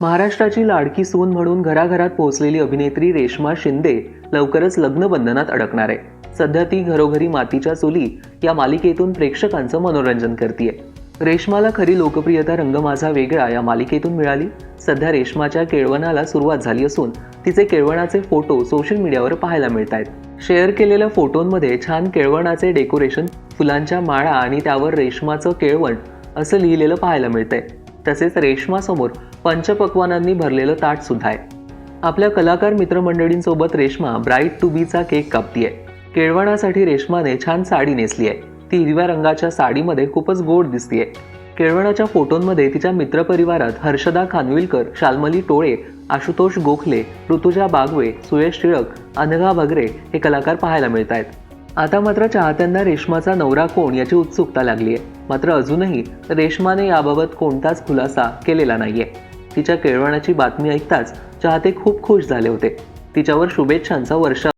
महाराष्ट्राची लाडकी सून म्हणून घराघरात पोहोचलेली अभिनेत्री रेश्मा शिंदे लवकरच लग्नबंधनात अडकणार आहे. सध्या ती घरोघरी मातीच्या चुली या मालिकेतून प्रेक्षकांचं मनोरंजन करते रेश्माला खरी लोकप्रियता रंग माझा वेगळा या मालिकेतून मिळाली. सध्या रेश्माच्या केळवणाला सुरुवात झाली असून तिचे केळवणाचे फोटो सोशल मीडियावर पाहायला मिळत आहेत शेअर केलेल्या फोटोंमध्ये छान केळवणाचे डेकोरेशन फुलांच्या माळा आणि त्यावर रेशमाचं केळवण असं लिहिलेलं पाहायला मिळतंय. तसेच रेशमासमोर पंचपक्वानांनी भरलेलं ताट सुद्धा आहे. आपल्या कलाकार मित्रमंडळींसोबत रेश्मा ब्राईट टू बीचा केक कापतीये. केळवणासाठी रेश्माने छान साडी नेसली आहे. ती हिरव्या रंगाच्या साडीमध्ये खूपच गोड दिसतीये. केळवणाच्या फोटोंमध्ये तिच्या मित्रपरिवारात हर्षदा खानविलकर शाल्मली टोळे आशुतोष गोखले ऋतुजा बागवे सुयश टिळक अनघा भगरे हे कलाकार पाहायला मिळत आहेत आता मात्र चाहत्यांना रेश्माचा नवरा कोण याची उत्सुकता लागली आहे मात्र अजूनही रेश्माने याबाबत कोणताच खुलासा केलेला नाहीये. तिच्या केळवणाची बातमी ऐकताच चाहते खूप खुश झाले होते. तिच्यावर शुभेच्छांचा वर्षा